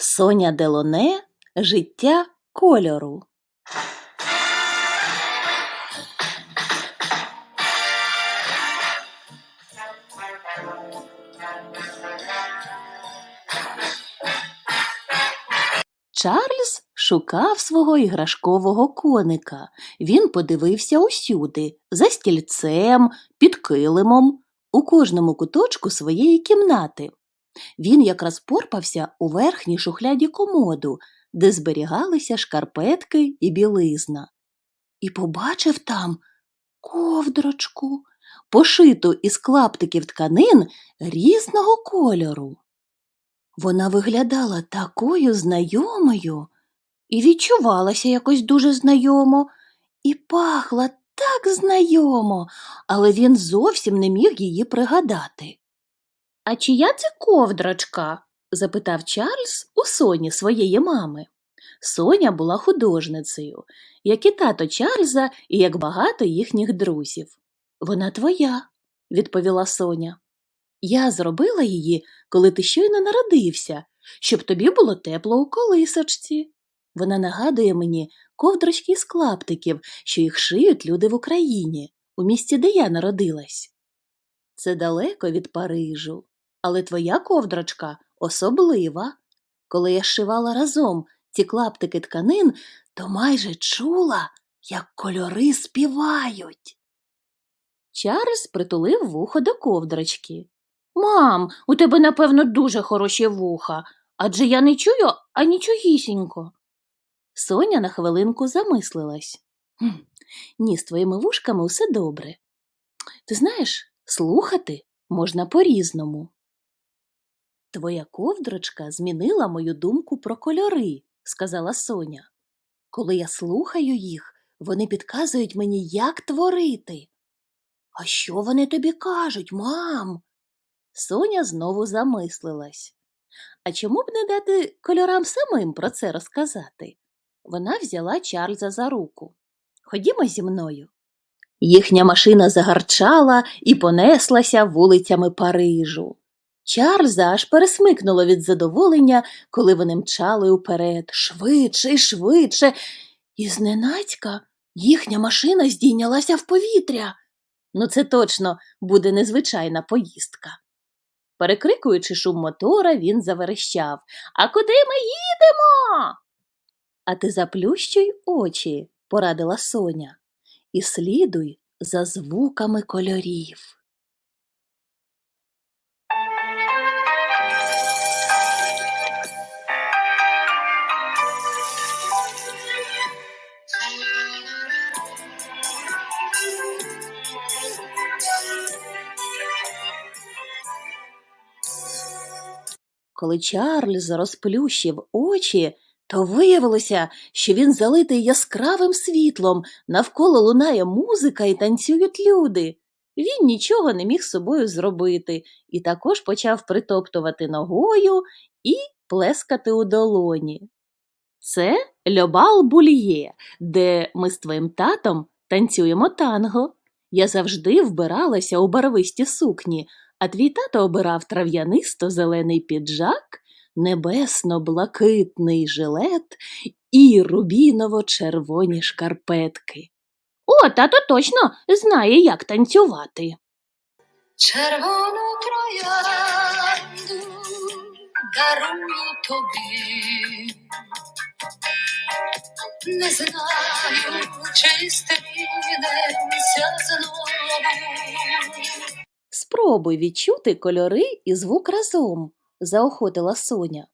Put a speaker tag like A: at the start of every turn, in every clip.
A: Соня Делоне Життя кольору. Чарльз шукав свого іграшкового коника. Він подивився усюди за стільцем, під килимом, у кожному куточку своєї кімнати. Він якраз порпався у верхній шухляді комоду, де зберігалися шкарпетки і білизна, і побачив там ковдрочку, пошиту із клаптиків тканин різного кольору. Вона виглядала такою знайомою і відчувалася якось дуже знайомо, і пахла так знайомо, але він зовсім не міг її пригадати. А чия це ковдрочка? запитав Чарльз у Соні своєї мами. Соня була художницею, як і тато Чарльза і як багато їхніх друзів. Вона твоя, відповіла Соня. Я зробила її, коли ти щойно народився, щоб тобі було тепло у колисочці. Вона нагадує мені ковдрочки з клаптиків, що їх шиють люди в Україні, у місті, де я народилась. Це далеко від Парижу, але твоя ковдрочка особлива. Коли я шивала разом ці клаптики тканин, то майже чула, як кольори співають. Чарльз притулив вухо до ковдрочки. Мам, у тебе, напевно, дуже хороші вуха, адже я не чую анічогісінько. Соня на хвилинку замислилась. «Хм, Ні, з твоїми вушками усе добре. Ти знаєш, слухати можна по-різному. Твоя ковдрочка змінила мою думку про кольори, сказала Соня. Коли я слухаю їх, вони підказують мені, як творити. А що вони тобі кажуть, мам? Соня знову замислилась. А чому б не дати кольорам самим про це розказати? Вона взяла Чарльза за руку. Ходімо зі мною. Їхня машина загарчала і понеслася вулицями Парижу. Чарльза аж пересмикнуло від задоволення, коли вони мчали уперед, швидше і швидше, і зненацька їхня машина здійнялася в повітря. Ну, це точно буде незвичайна поїздка. Перекрикуючи шум мотора, він заверещав А куди ми їдемо? А ти заплющуй очі, порадила Соня, і слідуй за звуками кольорів. Коли Чарльз розплющив очі, то виявилося, що він залитий яскравим світлом, навколо лунає музика і танцюють люди. Він нічого не міг собою зробити і також почав притоптувати ногою і плескати у долоні. Це Льобал Бульє, де ми з твоїм татом танцюємо танго. Я завжди вбиралася у барвисті сукні, а твій тато обирав трав'янисто-зелений піджак, небесно-блакитний жилет і рубіново-червоні шкарпетки. О, тато точно знає, як танцювати.
B: Червону троянду дарую тобі. Не знаю, чи стрінемося знову.
A: Спробуй відчути кольори і звук разом, заохотила Соня.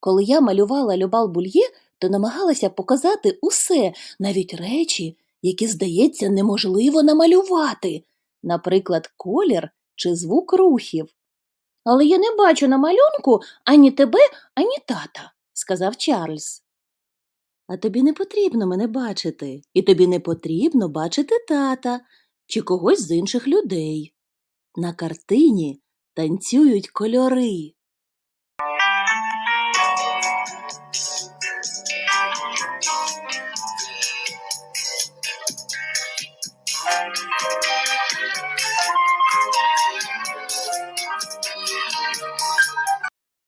A: Коли я малювала Любал Бульє, то намагалася показати усе, навіть речі, які, здається, неможливо намалювати, наприклад, колір чи звук рухів. Але я не бачу на малюнку ані тебе, ані тата, сказав Чарльз. А тобі не потрібно мене бачити, і тобі не потрібно бачити тата чи когось з інших людей. На картині танцюють кольори.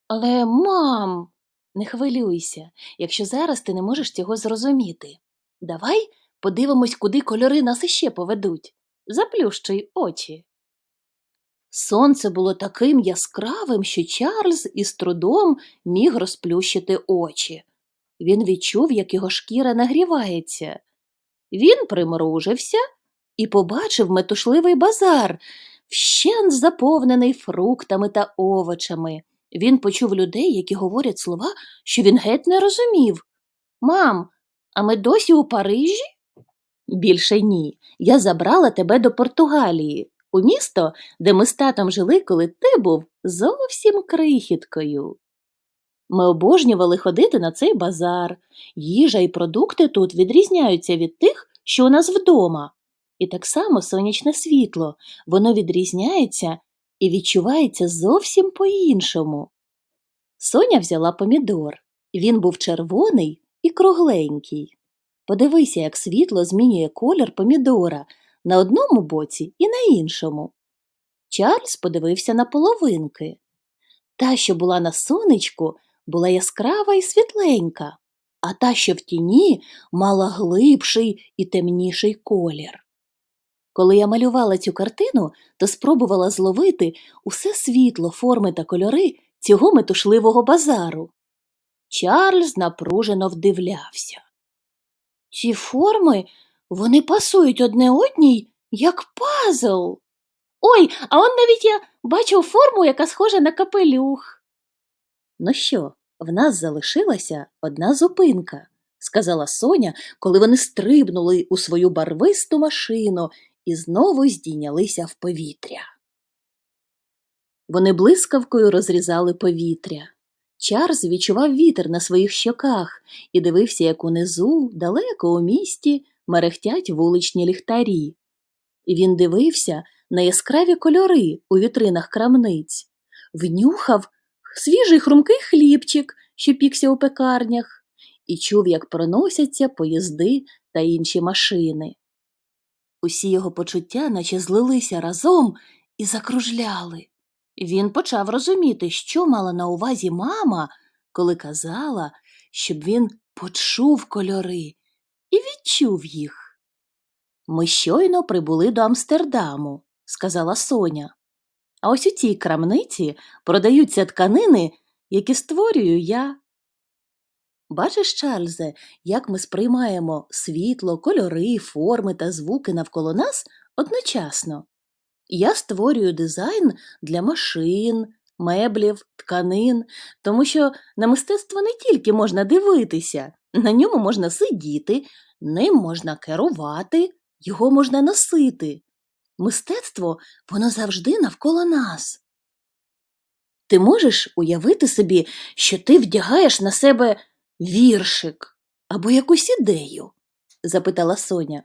A: Але, мам, Не хвилюйся, якщо зараз ти не можеш цього зрозуміти. Давай подивимось, куди кольори нас іще поведуть. Заплющуй очі. Сонце було таким яскравим, що Чарльз із трудом міг розплющити очі. Він відчув, як його шкіра нагрівається. Він примружився і побачив метушливий базар, вщент заповнений фруктами та овочами. Він почув людей, які говорять слова, що він геть не розумів. Мам, а ми досі у Парижі? Більше ні. Я забрала тебе до Португалії, у місто, де ми з татом жили, коли ти був зовсім крихіткою. Ми обожнювали ходити на цей базар. Їжа і продукти тут відрізняються від тих, що у нас вдома. І так само сонячне світло, воно відрізняється і відчувається зовсім по-іншому. Соня взяла помідор. Він був червоний і кругленький. Подивися, як світло змінює колір помідора на одному боці і на іншому. Чарльз подивився на половинки. Та, що була на сонечку, була яскрава і світленька, а та, що в тіні, мала глибший і темніший колір. Коли я малювала цю картину, то спробувала зловити усе світло, форми та кольори цього метушливого базару. Чарльз напружено вдивлявся. Ці форми, вони пасують одне одній, як пазл. Ой, а он навіть я бачив форму, яка схожа на капелюх. Ну що, в нас залишилася одна зупинка, сказала Соня, коли вони стрибнули у свою барвисту машину і знову здійнялися в повітря. Вони блискавкою розрізали повітря. Чарльз відчував вітер на своїх щоках і дивився, як унизу, далеко у місті, мерехтять вуличні ліхтарі. Він дивився на яскраві кольори у вітринах крамниць, внюхав свіжий хрумкий хлібчик, що пікся у пекарнях, і чув, як проносяться поїзди та інші машини. Усі його почуття наче злилися разом і закружляли. Він почав розуміти, що мала на увазі мама, коли казала, щоб він почув кольори і відчув їх. Ми щойно прибули до Амстердаму, сказала Соня. А ось у цій крамниці продаються тканини, які створюю я. Бачиш, Чарльзе, як ми сприймаємо світло, кольори, форми та звуки навколо нас одночасно. Я створюю дизайн для машин, меблів, тканин, тому що на мистецтво не тільки можна дивитися, на ньому можна сидіти, ним можна керувати, його можна носити. Мистецтво воно завжди навколо нас. Ти можеш уявити собі, що ти вдягаєш на себе віршик або якусь ідею? запитала Соня.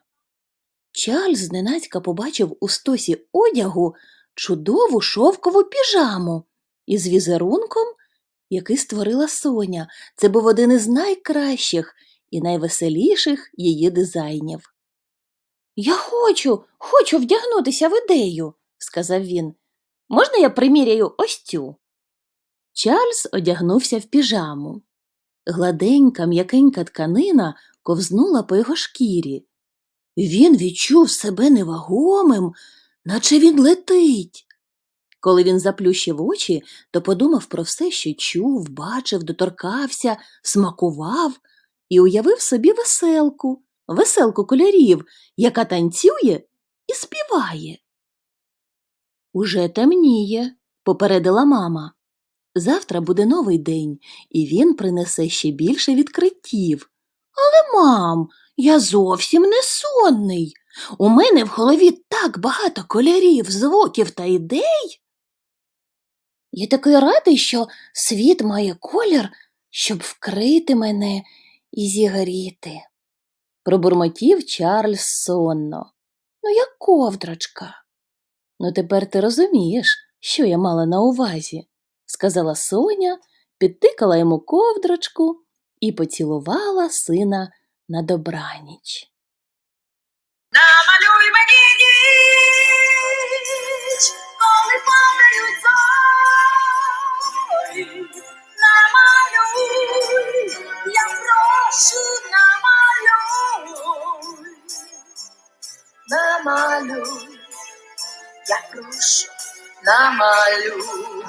A: Чарльз зненацька побачив у стосі одягу чудову шовкову піжаму із візерунком, який створила Соня. Це був один із найкращих і найвеселіших її дизайнів. Я хочу, хочу вдягнутися в ідею, сказав він. Можна я приміряю ось цю? Чарльз одягнувся в піжаму. Гладенька, м'якенька тканина ковзнула по його шкірі. Він відчув себе невагомим, наче він летить. Коли він заплющив очі, то подумав про все, що чув, бачив, доторкався, смакував і уявив собі веселку, веселку кольорів, яка танцює і співає. Уже темніє, попередила мама. Завтра буде новий день, і він принесе ще більше відкриттів. Але, мам, я зовсім не сонний. У мене в голові так багато кольорів, звуків та ідей. Я такий радий, що світ має колір, щоб вкрити мене і зігріти. Пробурмотів Чарльз сонно. Ну, як ковдрочка. Ну, тепер ти розумієш, що я мала на увазі, сказала Соня, підтикала йому ковдрочку і поцілувала сина на добраніч.
B: Намалюй мені намалюй, я прошу, намалюй.